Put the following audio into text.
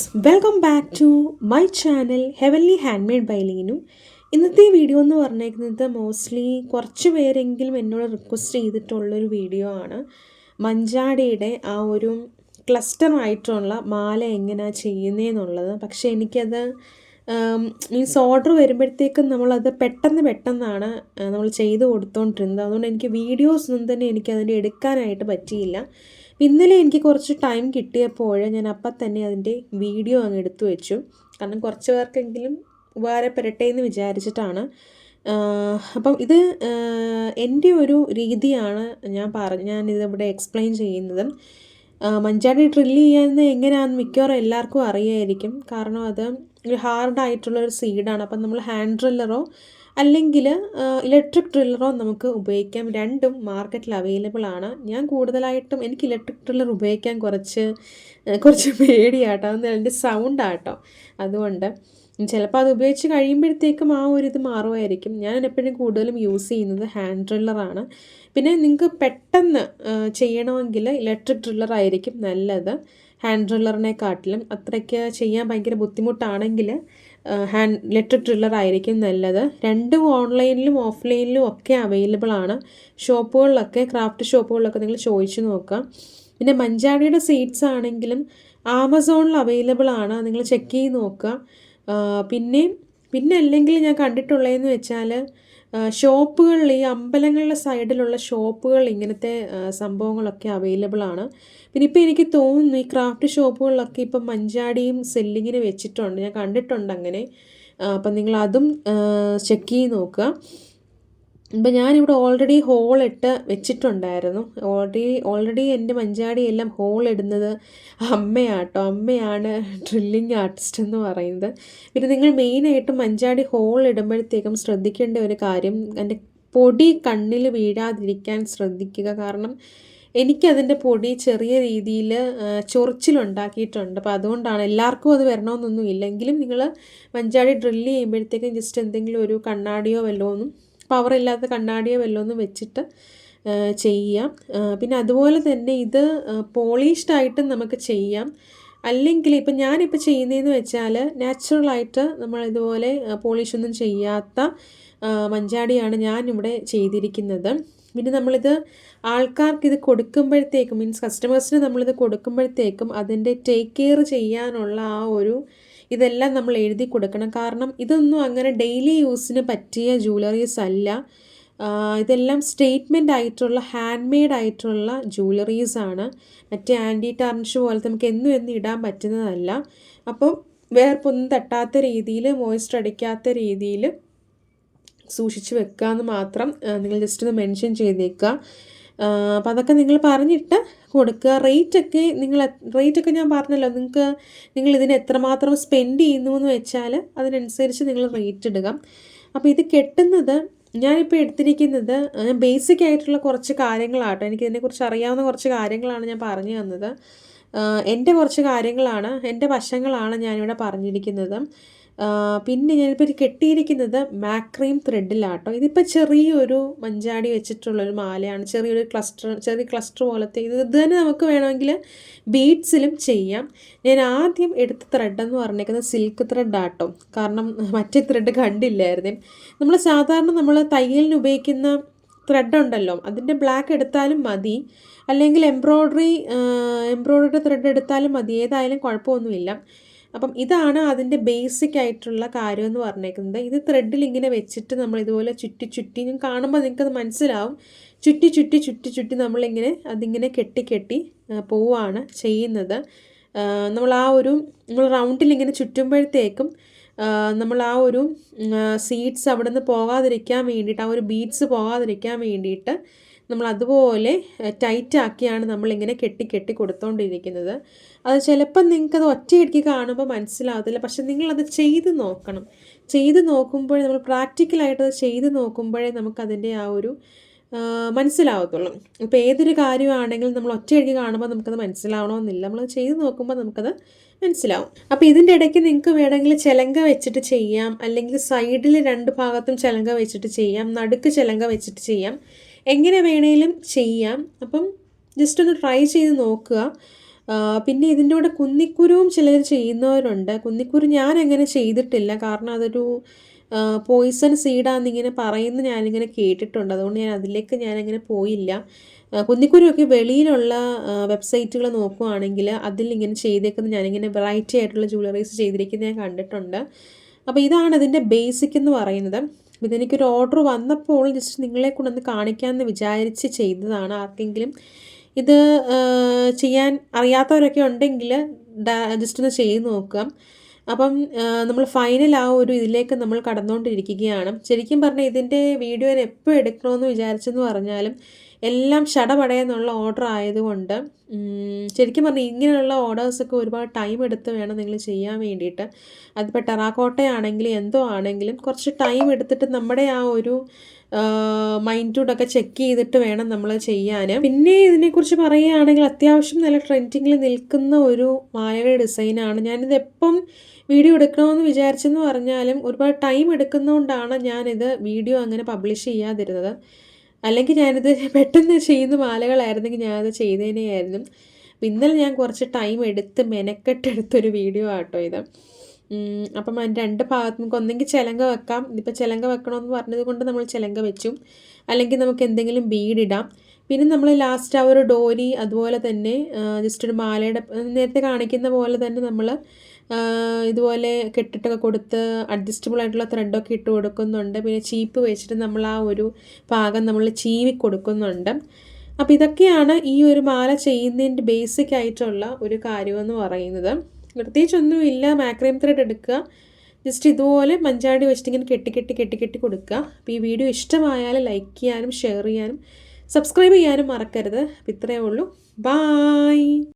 Welcome back to my channel heavenly hand made by Linu ഇന്നത്തെ video എന്ന് പറഞ്ഞേക്കുന്നത് mostly കുറച്ച് പേരെങ്കിലും എന്നോട് റിക്വസ്റ്റ് ചെയ്തിട്ടുള്ളൊരു വീഡിയോ ആണ്. മഞ്ചാടിയുടെ ആ ഒരു ക്ലസ്റ്റർ ആയിട്ടുള്ള മാല എങ്ങനെയാണ് ചെയ്യുന്നതെന്നുള്ളത് പക്ഷേ എനിക്കത് മീൻസ് ഓർഡർ വരുമ്പോഴത്തേക്കും നമ്മളത് പെട്ടെന്ന് പെട്ടെന്നാണ് നമ്മൾ ചെയ്ത് കൊടുത്തോണ്ടിരുന്നത്. അതുകൊണ്ട് എനിക്ക് വീഡിയോസ് ഒന്നും തന്നെ എനിക്ക് എനിക്കതിന്റെ എടുക്കാനായിട്ട് പറ്റിയില്ല. ഇന്നലെ എനിക്ക് കുറച്ച് ടൈം കിട്ടിയപ്പോൾ ഞാൻ അപ്പം തന്നെ അതിന്റെ വീഡിയോ അങ്ങ് എടുത്തു വെച്ചു. കാരണം കുറച്ച് പേർക്കെങ്കിലും ഉപകാരപ്പെടട്ടെ എന്ന് വിചാരിച്ചിട്ടാണ്. അപ്പം ഇത് എന്റെ ഒരു രീതിയാണ് ഞാൻ പറഞ്ഞ ഞാനിതിവിടെ എക്സ്പ്ലെയിൻ ചെയ്യുന്നത്. മഞ്ചാടി ഡ്രില്ല് ചെയ്യുന്നത് എങ്ങനെയാണെന്ന് മിക്കവാറും എല്ലാവർക്കും അറിയായിരിക്കും. കാരണം അത് ഒരു ഹാർഡായിട്ടുള്ള ഒരു സീഡാണ് അപ്പം നമ്മൾ ഹാൻഡ് ഡ്രില്ലറോ അല്ലെങ്കിൽ ഇലക്ട്രിക് ഡ്രില്ലറോ നമുക്ക് ഉപയോഗിക്കാം. രണ്ടും മാർക്കറ്റിൽ അവൈലബിൾ ആണ്. ഞാൻ കൂടുതലായിട്ടും എനിക്ക് ഇലക്ട്രിക് ഡ്രില്ലർ ഉപയോഗിക്കാൻ കുറച്ച് കുറച്ച് പേടിയാട്ടോ. അതിന്റെ സൗണ്ട് ആട്ടോ. അതുകൊണ്ട് ചിലപ്പോൾ അത് ഉപയോഗിച്ച് കഴിയുമ്പോഴത്തേക്കും ആ ഒരു ഇത് മാറുമായിരിക്കും. ഞാൻ എപ്പോഴും കൂടുതലും യൂസ് ചെയ്യുന്നത് ഹാൻഡ് ഡ്രില്ലറാണ് പിന്നെ നിങ്ങൾക്ക് പെട്ടെന്ന് ചെയ്യണമെങ്കിൽ ഇലക്ട്രിക് ഡ്രില്ലർ ആയിരിക്കും നല്ലത്. ഹാൻഡ് ഡ്രില്ലറിനെക്കാട്ടിലും അത്രയ്ക്ക് ചെയ്യാൻ ഭയങ്കര ബുദ്ധിമുട്ടാണെങ്കിൽ ഹാൻഡ് ഇലക്ട്രിക് ഡ്രില്ലർ ആയിരിക്കും നല്ലത്. രണ്ടും ഓൺലൈനിലും ഓഫ്ലൈനിലും ഒക്കെ അവൈലബിൾ ആണ്. ഷോപ്പുകളിലൊക്കെ ക്രാഫ്റ്റ് ഷോപ്പുകളിലൊക്കെ നിങ്ങൾ ചോദിച്ചു നോക്കുക. പിന്നെ മഞ്ചാടിയുടെ സീഡ്സ് ആണെങ്കിലും ആമസോണിൽ അവൈലബിൾ ആണ്. നിങ്ങൾ ചെക്ക് ചെയ്ത് നോക്കുക. പിന്നെ പിന്നെ അല്ലെങ്കിൽ ഞാൻ കണ്ടിട്ടുള്ളതെന്ന് വെച്ചാൽ ഷോപ്പുകളിൽ ഈ അമ്പലങ്ങളുടെ സൈഡിലുള്ള ഷോപ്പുകൾ ഇങ്ങനത്തെ സംഭവങ്ങളൊക്കെ അവൈലബിൾ ആണ്. പിന്നെ ഇപ്പോൾ എനിക്ക് തോന്നുന്നു ഈ ക്രാഫ്റ്റ് ഷോപ്പുകളിലൊക്കെ ഇപ്പം മഞ്ചാടിയും സെല്ലിങ്ങിന് വെച്ചിട്ടുണ്ട്. ഞാൻ കണ്ടിട്ടുണ്ട് അങ്ങനെ. അപ്പം നിങ്ങൾ അതും ചെക്ക് ചെയ്ത് നോക്കുക. ഇപ്പം ഞാനിവിടെ ഓൾറെഡി ഹോളിട്ട് വെച്ചിട്ടുണ്ടായിരുന്നു. ഓൾറെഡി ഓൾറെഡി എന്റെ മഞ്ചാടി എല്ലാം ഹോൾ ഇടുന്നത് അമ്മയാട്ടോ. അമ്മയാണ് ഡ്രില്ലിങ് ആർട്ടിസ്റ്റ് എന്ന് പറയുന്നത്. പിന്നെ നിങ്ങൾ മെയിനായിട്ടും മഞ്ചാടി ഹോളിടുമ്പോഴത്തേക്കും ശ്രദ്ധിക്കേണ്ട ഒരു കാര്യം എന്റെ പൊടി കണ്ണിൽ വീഴാതിരിക്കാൻ ശ്രദ്ധിക്കുക. കാരണം എനിക്കതിന്റെ പൊടി ചെറിയ രീതിയിൽ ചൊറിച്ചിലുണ്ടാക്കിയിട്ടുണ്ട്. അപ്പോൾ അതുകൊണ്ടാണ് എല്ലാവർക്കും അത് വരണമെന്നൊന്നും ഇല്ലെങ്കിലും നിങ്ങൾ മഞ്ചാടി ഡ്രില്ല് ചെയ്യുമ്പോഴത്തേക്കും ജസ്റ്റ് എന്തെങ്കിലും ഒരു കണ്ണാടിയോ വല്ലതും പവറില്ലാത്ത കണ്ണാടിയോ വല്ലതൊന്നും വെച്ചിട്ട് ചെയ്യാം. പിന്നെ അതുപോലെ തന്നെ ഇത് പോളിഷ്ഡ് ആയിട്ടും നമുക്ക് ചെയ്യാം. അല്ലെങ്കിൽ ഇപ്പം ഞാനിപ്പോൾ ചെയ്യുന്നതെന്ന് വെച്ചാൽ നാച്ചുറലായിട്ട് നമ്മൾ ഇതുപോലെ പോളിഷ് ഒന്നും ചെയ്യാത്ത മഞ്ചാടിയാണ് ഞാനിവിടെ ചെയ്തിരിക്കുന്നത്. പിന്നെ നമ്മളിത് ആൾക്കാർക്ക് ഇത് കൊടുക്കുമ്പോഴത്തേക്കും മീൻസ് കസ്റ്റമേഴ്സിന് നമ്മളിത് കൊടുക്കുമ്പോഴത്തേക്കും അതിന്റെ ടേക്ക് കെയർ ചെയ്യാനുള്ള ആ ഒരു ഇതെല്ലാം നമ്മൾ എഴുതി കൊടുക്കണം. കാരണം ഇതൊന്നും അങ്ങനെ ഡെയിലി യൂസിന് പറ്റിയ ജ്വല്ലറീസ് അല്ല. ഇതെല്ലാം സ്റ്റേറ്റ്മെന്റ് ആയിട്ടുള്ള ഹാൻഡ് മെയ്ഡ് ആയിട്ടുള്ള ജ്വല്ലറീസ് ആണ്. മറ്റേ ആന്റി ടാർണിഷ് പോലത്തെ നമുക്ക് എന്നും എന്നും ഇടാൻ പറ്റുന്നതല്ല. അപ്പോൾ വേർപ്പൊന്നും തട്ടാത്ത രീതിയിൽ മോയ്സ്ചർ അടിക്കാത്ത രീതിയിൽ സൂക്ഷിച്ച് വെക്കുക എന്ന് മാത്രം നിങ്ങൾ ജസ്റ്റ് ഒന്ന് മെൻഷൻ ചെയ്തേക്കുക. അപ്പോൾ അതൊക്കെ നിങ്ങൾ പറഞ്ഞിട്ട് കൊടുക്കുക. റേറ്റൊക്കെ നിങ്ങൾ റേറ്റൊക്കെ ഞാൻ പറഞ്ഞല്ലോ. നിങ്ങൾക്ക് നിങ്ങൾ ഇതിന് എത്രമാത്രം സ്പെൻഡ് ചെയ്യുന്നു എന്ന് വെച്ചാൽ അതിനനുസരിച്ച് നിങ്ങൾ റേറ്റ് ഇടുക. അപ്പോൾ ഇത് കെട്ടുന്നത് ഞാനിപ്പോൾ എടുത്തിരിക്കുന്നത് ഞാൻ ബേസിക് ആയിട്ടുള്ള കുറച്ച് കാര്യങ്ങളാട്ടോ. എനിക്ക് ഇതിനെക്കുറിച്ച് അറിയാവുന്ന കുറച്ച് കാര്യങ്ങളാണ് ഞാൻ പറഞ്ഞു തന്നത്. എന്റെ കുറച്ച് കാര്യങ്ങളാണ് എന്റെ വശങ്ങളാണ് ഞാനിവിടെ പറഞ്ഞിരിക്കുന്നത്. പിന്നെ ഞാനിപ്പോൾ കെട്ടിയിരിക്കുന്നത് മാക്രീം ത്രെഡിലാട്ടോ ഇതിപ്പോൾ ചെറിയൊരു മഞ്ചാടി വെച്ചിട്ടുള്ളൊരു മാലയാണ്. ചെറിയൊരു ക്ലസ്റ്റർ ചെറിയ ക്ലസ്റ്റർ പോലത്തെ ഇത് ഇത് തന്നെ നമുക്ക് വേണമെങ്കിൽ ബീഡ്സിലും ചെയ്യാം. ഞാൻ ആദ്യം എടുത്ത ത്രെഡെന്ന് പറഞ്ഞേക്കുന്നത് സിൽക്ക് ത്രെഡാട്ടോ കാരണം മറ്റേ ത്രെഡ് കണ്ടില്ലായിരുന്നു. നമ്മൾ സാധാരണ നമ്മൾ തയ്യലിന് ഉപയോഗിക്കുന്ന ത്രെഡ് ഉണ്ടല്ലോ. അതിന്റെ ബ്ലാക്ക് എടുത്താലും മതി. അല്ലെങ്കിൽ എംബ്രോയ്ഡറി എംബ്രോയ്ഡറി ത്രെഡ് എടുത്താലും മതി. ഏതായാലും കുഴപ്പമൊന്നുമില്ല. അപ്പം ഇതാണ് അതിന്റെ ബേസിക് ആയിട്ടുള്ള കാര്യം എന്ന് പറഞ്ഞേക്കുന്നത്. ഇത് ത്രെഡിൽ ഇങ്ങനെ വെച്ചിട്ട് നമ്മൾ ഇതുപോലെ ചുറ്റി ചുറ്റി ഞാൻ കാണുമ്പോൾ നിങ്ങൾക്കത് മനസ്സിലാവും. ചുറ്റി ചുറ്റി ചുറ്റി ചുറ്റി നമ്മളിങ്ങനെ അതിങ്ങനെ കെട്ടി കെട്ടി പോവാണ് ചെയ്യുന്നത്. നമ്മൾ ആ ഒരു നമ്മൾ റൗണ്ടിൽ ഇങ്ങനെ ചുറ്റുമ്പോഴത്തേക്കും നമ്മൾ ആ ഒരു സീഡ്സ് അവിടെ നിന്ന് പോകാതിരിക്കാൻ വേണ്ടിയിട്ട് ആ ഒരു ബീഡ്സ് പോകാതിരിക്കാൻ വേണ്ടിയിട്ട് നമ്മൾ അതുപോലെ ടൈറ്റ് ടൈറ്റാക്കിയാണ് നമ്മളിങ്ങനെ കെട്ടി കെട്ടി കൊടുത്തുകൊണ്ടിരിക്കുന്നത് അത് ചിലപ്പം നിങ്ങൾക്കത് ഒറ്റയടിക്ക് കാണുമ്പോൾ മനസ്സിലാവത്തില്ല. പക്ഷെ നിങ്ങളത് ചെയ്ത് നോക്കണം. ചെയ്ത് നോക്കുമ്പോഴേ നമ്മൾ പ്രാക്ടിക്കലായിട്ട് അത് ചെയ്ത് നോക്കുമ്പോഴേ നമുക്കതിന്റെ ആ ഒരു മനസ്സിലാവത്തുള്ളൂ. ഇപ്പോൾ ഏതൊരു കാര്യമാണെങ്കിലും നമ്മൾ ഒറ്റയടിക്ക് കാണുമ്പോൾ നമുക്കത് മനസ്സിലാവണമെന്നില്ല നമ്മൾ ചെയ്ത് നോക്കുമ്പോൾ നമുക്കത് മനസ്സിലാവും. അപ്പോൾ ഇതിന്റെ ഇടയ്ക്ക് നിങ്ങൾക്ക് വേണമെങ്കിൽ ചിലങ്ക വെച്ചിട്ട് ചെയ്യാം. അല്ലെങ്കിൽ സൈഡിൽ രണ്ട് ഭാഗത്തും ചിലങ്ക വെച്ചിട്ട് ചെയ്യാം. നടുക്ക് ചിലങ്ക വെച്ചിട്ട് ചെയ്യാം. എങ്ങനെ വേണേലും ചെയ്യാം. അപ്പം ജസ്റ്റ് ഒന്ന് ട്രൈ ചെയ്ത് നോക്കുക. പിന്നെ ഇതിന്റെ കൂടെ കുന്നിക്കുരുവും ചിലർ ചെയ്യുന്നവരുണ്ട്. കുന്നിക്കുരു ഞാൻ അങ്ങനെ ചെയ്തിട്ടില്ല. കാരണം അതൊരു പോയിസൺ സീഡാന്നിങ്ങനെ പറയുന്ന ഞാനിങ്ങനെ കേട്ടിട്ടുണ്ട്. അതുകൊണ്ട് ഞാൻ അതിലേക്ക് ഞാനങ്ങനെ പോയില്ല. കുന്നിക്കുരുവൊക്കെ വെളിയിലുള്ള വെബ്സൈറ്റുകൾ നോക്കുവാണെങ്കിൽ അതിൽ ഇങ്ങനെ ചെയ്തേക്കുന്ന ഞാനിങ്ങനെ വെറൈറ്റി ആയിട്ടുള്ള ജ്വല്ലറീസ് ചെയ്തിരിക്കുന്നത് ഞാൻ കണ്ടിട്ടുണ്ട്. അപ്പോൾ ഇതാണ് ഇതിന്റെ ബേസിക് എന്ന് പറയുന്നത്. അപ്പോൾ ഇതെനിക്കൊരു ഓർഡർ വന്നപ്പോൾ ജസ്റ്റ് നിങ്ങളെ കൊണ്ടൊന്ന് കാണിക്കാമെന്ന് വിചാരിച്ച് ചെയ്തതാണ്. ആർക്കെങ്കിലും ഇത് ചെയ്യാൻ അറിയാത്തവരൊക്കെ ഉണ്ടെങ്കിൽ ജസ്റ്റ് ഒന്ന് ചെയ്ത് നോക്കാം. അപ്പം നമ്മൾ ഫൈനൽ ആ ഒരു ഇതിലേക്ക് നമ്മൾ കടന്നുകൊണ്ടിരിക്കുകയാണ്. ശരിക്കും പറഞ്ഞാൽ ഇതിന്റെ വീഡിയോ എപ്പോൾ എടുക്കണമെന്ന് വിചാരിച്ചെന്ന് പറഞ്ഞാലും എല്ലാം ഷടപടയെന്നുള്ള ഓർഡർ ആയതുകൊണ്ട് ശരിക്കും പറഞ്ഞാൽ ഇങ്ങനെയുള്ള ഓർഡേഴ്സൊക്കെ ഒരുപാട് ടൈം എടുത്ത് വേണം നിങ്ങൾ ചെയ്യാൻ വേണ്ടിയിട്ട്. അതിപ്പോൾ ടെറാക്കോട്ടയാണെങ്കിലും എന്തോ ആണെങ്കിലും കുറച്ച് ടൈം എടുത്തിട്ട് നമ്മുടെ ആ ഒരു മൈൻഡൂടൊക്കെ ചെക്ക് ചെയ്തിട്ട് വേണം നമ്മൾ ചെയ്യാൻ പിന്നെ ഇതിനെക്കുറിച്ച് പറയുകയാണെങ്കിൽ അത്യാവശ്യം നല്ല ട്രെൻഡിങ്ങിൽ നിൽക്കുന്ന ഒരു മാലയുടെ ഡിസൈനാണ് ഞാനിത് എപ്പം വീഡിയോ എടുക്കണമെന്ന് വിചാരിച്ചെന്ന് പറഞ്ഞാലും ഒരുപാട് ടൈം എടുക്കുന്നതുകൊണ്ടാണ് ഞാനിത് വീഡിയോ അങ്ങനെ പബ്ലിഷ് ചെയ്യാതിരുന്നത്. അല്ലെങ്കിൽ ഞാനിത് പെട്ടെന്ന് ചെയ്യുന്ന മാലകളായിരുന്നെങ്കിൽ ഞാനത് ചെയ്തേനെയായിരുന്നു. ഇന്നലെ ഞാൻ കുറച്ച് ടൈം എടുത്ത് മെനക്കെട്ടെടുത്തൊരു വീഡിയോ ആട്ടോ ഇത്. അപ്പം അതിന്റെ രണ്ട് ഭാഗത്ത് നമുക്ക് ഒന്നെങ്കിൽ ചിലങ്ക വെക്കാം. ഇതിപ്പോൾ ചിലങ്ക വെക്കണമെന്ന് പറഞ്ഞത് കൊണ്ട് നമ്മൾ ചിലങ്ക വെച്ചു. അല്ലെങ്കിൽ നമുക്ക് എന്തെങ്കിലും ബീഡിടാം പിന്നെ നമ്മൾ ലാസ്റ്റ് ആ ഒരു ഡോരി അതുപോലെ തന്നെ ജസ്റ്റ് ഒരു മാലയുടെ നേരത്തെ കാണിക്കുന്ന പോലെ തന്നെ നമ്മൾ ഇതുപോലെ കെട്ടിട്ടൊക്കെ കൊടുത്ത് അഡ്ജസ്റ്റബിൾ ആയിട്ടുള്ള ത്രെഡൊക്കെ ഇട്ട് കൊടുക്കുന്നുണ്ട്. പിന്നെ ചീപ്പ് വെച്ചിട്ട് നമ്മൾ ആ ഒരു പാകം നമ്മൾ ചീവി കൊടുക്കുന്നുണ്ട്. അപ്പോൾ ഇതൊക്കെയാണ് ഈ ഒരു മാല ചെയ്യുന്നതിന്റെ ബേസിക് ആയിട്ടുള്ള ഒരു കാര്യമെന്ന് പറയുന്നത്. പ്രത്യേകിച്ചൊന്നുമില്ല മാക്രീം ത്രെഡ് എടുക്കുക. ജസ്റ്റ് ഇതുപോലെ മഞ്ചാടി വെച്ചിട്ട് ഇങ്ങനെ കെട്ടി കെട്ടി കെട്ടി കെട്ടി കൊടുക്കുക. അപ്പോൾ ഈ വീഡിയോ ഇഷ്ടമായാൽ ലൈക്ക് ചെയ്യാനും ഷെയർ ചെയ്യാനും സബ്സ്ക്രൈബ് ചെയ്യാനും മറക്കരുത്. അപ്പോൾ ഇത്രയേ ഉള്ളൂ. ബായ്